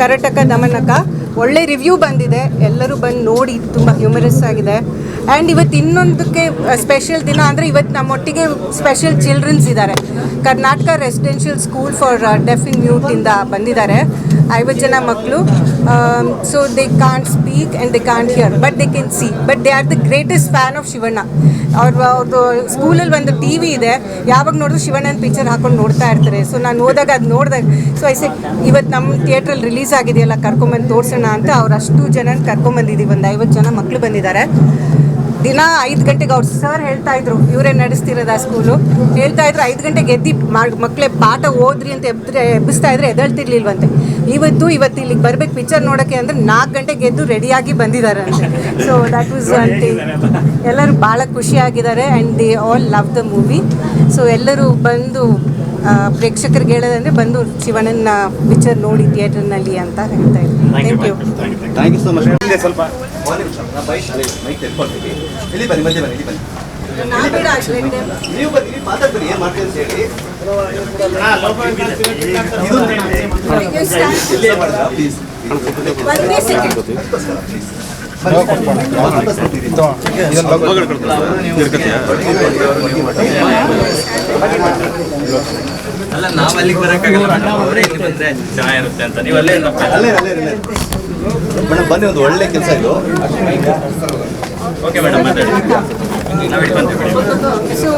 ಕರಟಕ ದಮನಕ ಒಳ್ಳೆ ರಿವ್ಯೂ ಬಂದಿದೆ. ಎಲ್ಲರೂ ಬಂದು ನೋಡಿ, ತುಂಬ ಹ್ಯೂಮರಸ್ ಆಗಿದೆ. ಆ್ಯಂಡ್ ಇವತ್ತು ಇನ್ನೊಂದಕ್ಕೆ ಸ್ಪೆಷಲ್ ದಿನ ಅಂದರೆ ಇವತ್ತು ನಮ್ಮೊಟ್ಟಿಗೆ ಸ್ಪೆಷಲ್ ಚಿಲ್ಡ್ರನ್ಸ್ ಇದ್ದಾರೆ. Karnataka residential school for deaf and in ಮ್ಯೂಟಿಂದ ಬಂದಿದ್ದಾರೆ. ಐವತ್ತು ಜನ ಮಕ್ಕಳು. So they can't speak and they can't hear but they can see but they are the greatest fan of Shivanna. ಅವ್ರ ಅವ್ರದ್ದು ಸ್ಕೂಲಲ್ಲಿ ಒಂದು ಟಿ ವಿ ಇದೆ. ಯಾವಾಗ ನೋಡಿದ್ರು ಶಿವಣ್ಣನ ಪಿಕ್ಚರ್ ಹಾಕೊಂಡು ನೋಡ್ತಾ ಇರ್ತಾರೆ. ಸೊ ನಾನು ಹೋದಾಗ ಅದು ನೋಡಿದಾಗ ಸೊ ಐಸೆ ಇವತ್ತು ನಮ್ಮ ಥಿಯೇಟ್ರಲ್ಲಿ ರಿಲೀಸ್ ಆಗಿದೆಯಲ್ಲ, ಕರ್ಕೊಂಬಂದು ತೋರಿಸೋಣ ಅಂತ ಅವ್ರು ಅಷ್ಟು ಜನನ ಕರ್ಕೊಂಬಂದಿದ್ದೀವಿ ಒಂದು ಐವತ್ತು ಜನ ಮಕ್ಕಳು ಬಂದಿದ್ದಾರೆ ದಿನ ಐದು ಗಂಟೆಗೆ ಅವ್ರು ಸರ್ ಹೇಳ್ತಾ ಇದ್ರು. ಇವರೇ ನಡೆಸ್ತಿರೋದು ಆ ಸ್ಕೂಲು ಹೇಳ್ತಾ ಇದ್ರು, ಐದು ಗಂಟೆಗೆ ಎದ್ದಿ ಮಕ್ಕಳೇ ಪಾಠ ಓದ್ರಿ ಅಂತ ಎಬ್ಬಿಸ್ತಾ ಇದ್ರೆ ಎದ್ದೇಳ್ತಿರ್ಲಿಲ್ವಂತೆ. ಇವತ್ತು ಇವತ್ತು ಇಲ್ಲಿಗೆ ಬರ್ಬೇಕು ಪಿಕ್ಚರ್ ನೋಡೋಕ್ಕೆ ಅಂದರೆ ನಾಲ್ಕು ಗಂಟೆಗೆ ಎದ್ದು ರೆಡಿಯಾಗಿ ಬಂದಿದ್ದಾರೆ ಅಂತ so that was one thing ಎಲ್ಲರೂ ಭಾಳ ಖುಷಿಯಾಗಿದ್ದಾರೆ and they all love the movie so ಎಲ್ಲರೂ ಬಂದು ಪ್ರೇಕ್ಷಕರಿಗೆ ಹೇಳೋದಂದ್ರೆ ಬಂದು ಶಿವಣ್ಣನ ಪಿಕ್ಚರ್ ನೋಡಿ ಥಿಯೇಟರ್ನಲ್ಲಿ ಅಂತ ಹೇಳ್ತಾ ಇದ್ದೀನಿ thank you thank you so much ಹಿಂದೆ ಸ್ವಲ್ಪ ಮೈಕ್ ತೆಗೆದುಕೊಳ್ತೀವಿ ಇಲ್ಲಿ ಬನ್ನಿ ಮಧ್ಯೆ ಬನ್ನಿ ಇಲ್ಲಿ ಬನ್ನಿ. ನೀವು ಬನ್ನಿ ನೀವು ಮಾತಾಡ್ಬೇಡಿ ಏನು ಮಾಡ್ತೀವಿ ಅಂತ ಹೇಳಿ. ಅಲ್ಲ ನಾವ್ ಅಲ್ಲಿಗೆ ಬರಕ್ಕಾಗಲ್ಲ ಮೇಡಮ್ ಅವರೇ ಇಲ್ಲಿ ಬಂದ್ರೆ ಚೆನ್ನಾಗಿರುತ್ತೆ ಅಂತ ನೀವು ಅಲ್ಲೇ ಮೇಡಮ್ ಬನ್ನಿ ಒಂದು ಒಳ್ಳೆ ಕೆಲಸ ಇದು. ಓಕೆ ಮೇಡಮ್ ಮಾತಾಡಿ. ಸೊ